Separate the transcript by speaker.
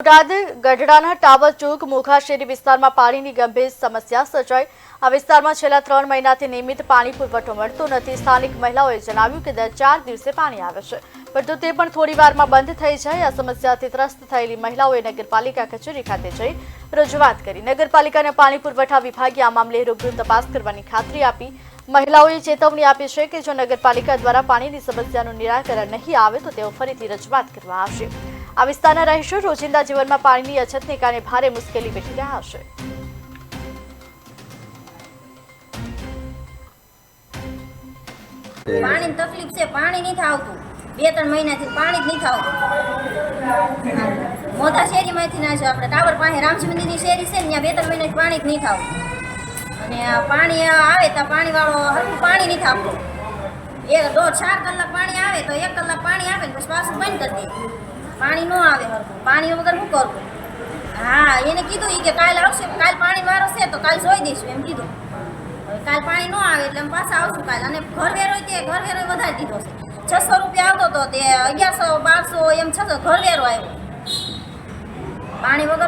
Speaker 1: Botad ગઢડાના tower ચોક મોખા શેરી વિસ્તારમાં પાણીની ગંભીર સમસ્યા સર્જાઈ. આ વિસ્તારમાં છેલ્લા ત્રણ મહિનાથી નિયમિત પાણી પુરવઠો મળતો નથી. સ્થાનિક મહિલાઓએ જણાવ્યું કે દર ચાર દિવસે પાણી આવે છે. પરંતુ તે પણ થોડી વારમાં બંધ થઈ જાય. આ સમસ્યાથી ત્રસ્ત થયેલી મહિલાઓએ નગરપાલિકા કચેરી ખાતે જઈ રજૂઆત કરી. નગરપાલિકાને પાણી પુરવઠા વિભાગે આ મામલે રૂબરૂ તપાસ કરવાની ખાતરી આપી. મહિલાઓએ ચેતવણી આપી છે કે જો નગરપાલિકા દ્વારા પાણીની સમસ્યાનું નિરાકરણ નહીં આવે તો તેઓ ફરીથી રજૂઆત કરવા આવશે. આ વિસ્તારના રહીશો રોજિંદા જીવનમાં પાણીની અછતને કારણે ભારે મુશ્કેલી વેઠી રહ્યા છે
Speaker 2: પાણીની તકલીફ છે, પાણી નથી આવતું. બે, ત્રણ મહિનાથી પાણી જ નથી આવતું. મોટા શેરીમાંથી ના આપણે ટાવર પાસે રામજી મંદિરની શેરી છે ને, ત્યાં બે, ત્રણ મહિનાથી પાણી જ નથી આવતું. અને પાણી આવે તો પાણીવાળો હરખું પાણી નથી આપતું એક દોઢ ચાર કલાક પાણી આવે તો એક કલાક પાણી આવે ને પછી પાછું બંધ કરી દે. પાણી ન આવે હરખું. પાણી વગર શું કરવું? હા, એને કીધું એ કે કાલ આવશે, કાલ પાણી વારો છે તો કાલ જોઈ દઈશું, એમ કીધું. કાલ પાણી ન આવે એટલે પાછા આવશું કાલ. અને ઘર વેરો તે, ઘર વેરો વધારી દીધો છે. છસો રૂપિયા આવતો હતો તે અગિયારસો, બારસો એમ છસો ઘર વેરો આવ્યો. પાણી વગર